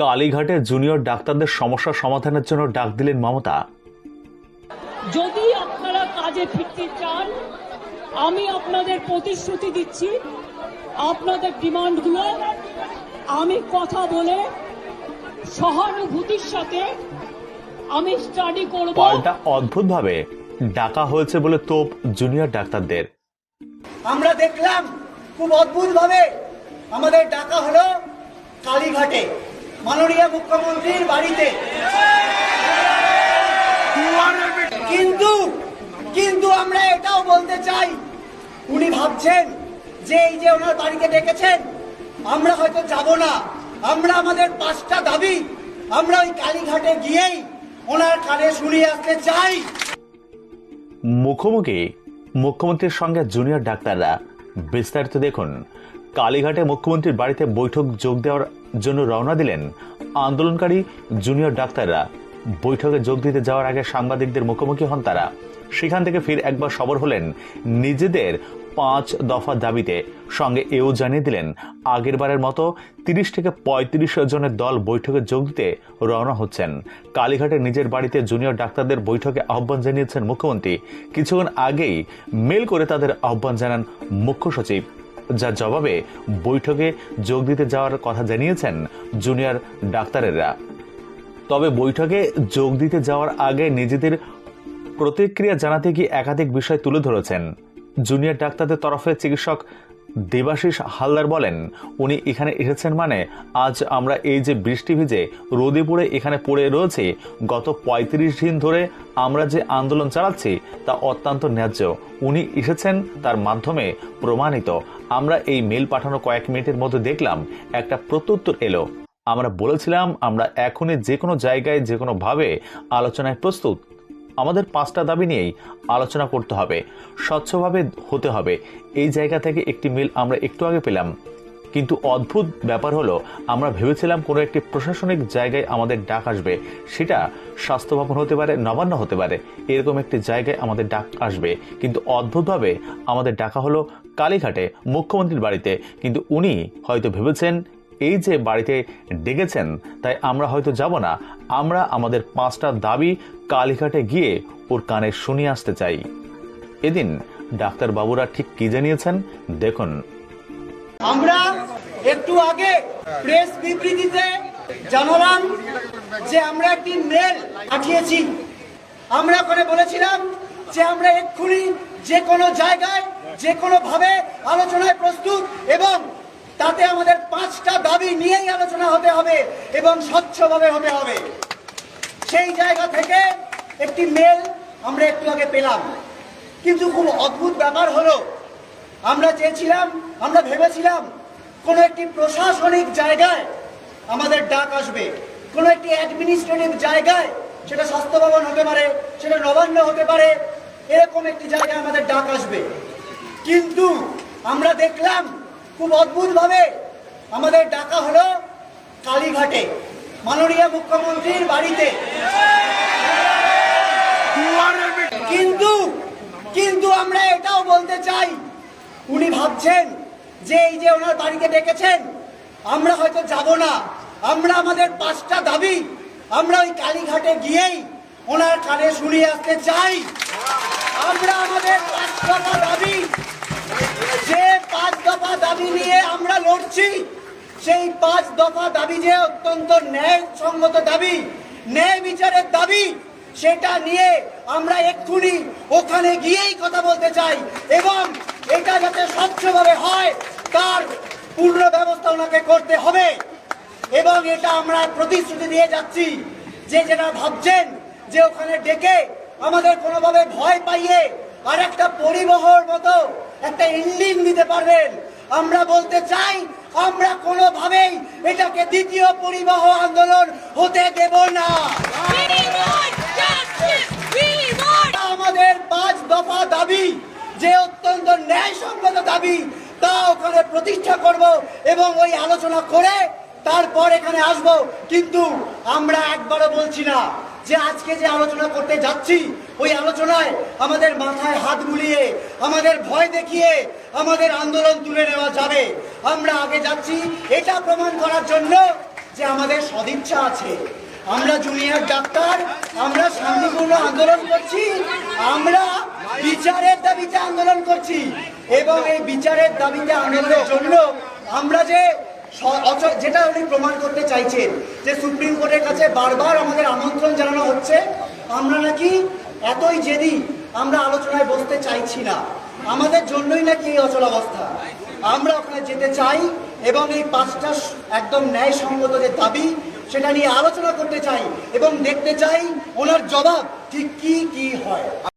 কালীঘাটে জুনিয়র ডাক্তারদের সমস্যা সমাধানের জন্য ডাক দিলেন মমতা। যদি আপনারা কাজে ফিরতে চান আমি আপনাদের প্রতিশ্রুতি দিচ্ছি। আপনাদের ডিমান্ডগুলো আমি কথা বলে সহানুভূতির সাথে আমি স্টাডি করব। পাল্টা অদ্ভুতভাবে ডাকা হয়েছে বলে তোপ জুনিয়র ডাক্তারদের। আমরা দেখলাম খুব অদ্ভুত ভাবে আমাদের ডাকা হলো কালীঘাটে। মাননীয় মুখ্যমন্ত্রীর বাড়িতে। কিন্তু কিন্তু আমরা এটাও বলতে চাই, উনি ভাবছেন যে এই যে ওনার বাড়িতে ডেকেছেন, আমরা হয়তো যাব না। আমরা আমাদের পাঁচটা দাবি, আমরা ওই কালীঘাটে গিয়েই ওনার কানে শুনিয়ে আসতে চাই। মুখোমুখি মুখ্যমন্ত্রীর সঙ্গে জুনিয়র ডাক্তাররা বিস্তারিত দেখুন। কালীঘাটে মুখ্যমন্ত্রীর বাড়িতে বৈঠক যোগ দেওয়ার জন্য রওনা দিলেন আন্দোলনকারী জুনিয়র ডাক্তাররা। বৈঠকে যোগ দিতে যাওয়ার আগে সাংবাদিকদের মুখোমুখি হন তারা। সেখান থেকে ফির একবার সবর হলেন নিজেদের পাঁচ দফা দাবিতে। সঙ্গে এও জানিয়ে দিলেন, আগের বারের মতো তিরিশ থেকে পঁয়ত্রিশ জনের দল বৈঠকে যোগ দিতে রওনা হচ্ছেন। কালীঘাটে নিজের বাড়িতে জুনিয়র ডাক্তারদের বৈঠকে আহ্বান জানিয়েছেন মুখ্যমন্ত্রী। কিছুক্ষণ আগেই মেল করে তাদের আহ্বান জানান মুখ্য সচিব। যার জবাবে বৈঠকে যোগ দিতে যাওয়ার কথা জানিয়েছেন জুনিয়র ডাক্তারেরা। তবে বৈঠকে যোগ দিতে যাওয়ার আগে নিজেদের প্রতিক্রিয়া জানাতে গিয়ে একাধিক বিষয় তুলে ধরেছেন। জুনিয়র ডাক্তারদের তরফে চিকিৎসক দেবাশিস হালদার বলেন, উনি এখানে এসেছেন মানে আজ আমরা এই যে বৃষ্টি ভিজে রোদে পড়ে এখানে পড়ে রয়েছে, গত পঁয়ত্রিশ দিন ধরে আমরা যে আন্দোলন চালাচ্ছি তা অত্যন্ত ন্যায্য। উনি এসেছেন তার মাধ্যমে প্রমাণিত। আমরা এই মেল পাঠানো কয়েক মিনিটের মধ্যে দেখলাম, একটা প্রত্যুত্তর এলো। আমরা বলেছিলাম, আমরা এখনই যে কোনো জায়গায় যে কোনোভাবে আলোচনায় প্রস্তুত। আমাদের পাঁচটা দাবি নিয়েই আলোচনা করতে হবে। স্বচ্ছভাবে হতে হবে। এই জায়গা থেকে একটি মিল আমরা একটু আগে পেলাম। কিন্তু অদ্ভুত ব্যাপার হলো, আমরা ভেবেছিলাম কোনো একটি প্রশাসনিক জায়গায় আমাদের ডাক আসবে। সেটা স্বাস্থ্য ভবন হতে পারে, নবান্ন হতে পারে। এরকম একটি জায়গায় আমাদের ডাক আসবে। কিন্তু অদ্ভুতভাবে আমাদের ডাকা হলো কালীঘাটে, মুখ্যমন্ত্রীর বাড়িতে। কিন্তু উনি হয়তো ভেবেছেন, এই যে বাড়িতে ডেকেছেন, তাই আমরা হয়তো যাব না। আমরা আমাদের পাঁচটা দাবি কালীঘাটে গিয়ে ওর কানে শুনিয়ে আসতে চাই। এদিন ডাক্তার বাবুরা ঠিক কি জানিয়েছেন দেখুন। আমরা একটু আগে প্রেস বিবৃতিতে জানালাম যে আমরা একটি মেল পাঠিয়েছি। আমরা ওখানে বলেছিলাম যে আমরা এক্ষুনি যে কোনো জায়গায়, যে কোনো ভাবে আলোচনায় প্রস্তুত এবং তাতে আমাদের পাঁচটা দাবি নিয়েই আলোচনা হতে হবে এবং স্বচ্ছভাবে হতে হবে। সেই জায়গা থেকে একটি মেল আমরা একটু আগে পেলাম। কিন্তু খুব অদ্ভুত ব্যাপার হলো, আমরা চেয়েছিলাম, আমরা ভেবেছিলাম কোনো একটি প্রশাসনিক জায়গায় আমাদের ডাক আসবে, কোনো একটি অ্যাডমিনিস্ট্রেটিভ জায়গায় সেটা স্বাস্থ্য ভবন হতে পারে, সেটা নবান্ন হতে পারে, এরকম একটি জায়গায় আমাদের ডাক আসবে। কিন্তু আমরা দেখলাম খুব অদ্ভুতভাবে আমাদের ডাকা হলো কালীঘাটে। মাননীয় মুখ্যমন্ত্রীর বাড়িতে। কিন্তু কিন্তু আমরা এটাও বলতে চাই, উনি ভাবছেন যে এই যে ওনার বাড়িতে ডেকেছেন, আমরা হয়তো যাব না। আমরা আমাদের পাঁচটা দাবি, আমরা ওই কালীঘাটে গিয়েই ওনার কানে শুনিয়ে আসতে চাই। আমরা আমাদের পাঁচ দফা দাবি, যে পাঁচ দফা দাবি নিয়ে আমরা লড়ছি সেই পাঁচ দফা দাবি যে অত্যন্ত ন্যায়সঙ্গত দাবি, ন্যায় বিচারের দাবি, সেটা নিয়ে আমরা এক্ষুনি ওখানে গিয়েই কথা বলতে চাই এবং এটা যাতে স্বচ্ছভাবে হয়, তার পূর্ণ ব্যবস্থা ওনাকে করতে হবে। এবং এটা আমরা প্রতিশ্রুতি দিয়ে যাচ্ছি যে যেটা ভাবছেন যে ওখানে ডেকে আমাদের কোনোভাবে ভয় পাইয়ে আর একটা পরিবহর মতো একটা এন্ডিং দিতে পারবেন, আমরা বলতে চাই আমরা কোনোভাবেই এটাকে দ্বিতীয় পরিবহ আন্দোলন হতে দেব না। আমাদের পাঁচ দফা দাবি, যে অত্যন্ত ন্যায়সঙ্গত দাবি, তা ওখানে প্রতিষ্ঠা করব এবং ওই আলোচনা করে তারপর এখানে আসব। কিন্তু আমরা একবারও বলছি না যে আজকে যে আলোচনা করতে যাচ্ছি, ওই আলোচনায় আমাদের মাথায় হাত বুলিয়ে, আমাদের ভয় দেখিয়ে আমাদের আন্দোলন তুলে নেওয়া যাবে। আমরা আগে যাচ্ছি, এটা প্রমাণ করার জন্য যে আমাদের সদিচ্ছা আছে। আমরা জুনিয়র ডাক্তার, আমরা শান্তিপূর্ণ আন্দোলন করছি, আমরা বিচারের দাবিতে আন্দোলন করছি। এবং এই বিচারের দাবিতে আন্দোলনের জন্য আমরা যে যেটা উনি প্রমাণ করতে চাইছেন যে সুপ্রিম কোর্টের কাছে বারবার আমাদের আমন্ত্রণ জানানো হচ্ছে, আমরা নাকি এতই জেদি আমরা আলোচনায় বসতে চাইছি না। আমাদের জন্যই নাকি এই অচলাবস্থা আমরা ওখানে যেতে চাই এবং এই পাঁচটা একদম ন্যায়সঙ্গত যে দাবি, সেটা নিয়ে আলোচনা করতে চাই এবং দেখতে চাই ওনার জবাব ঠিক কি কি হয়।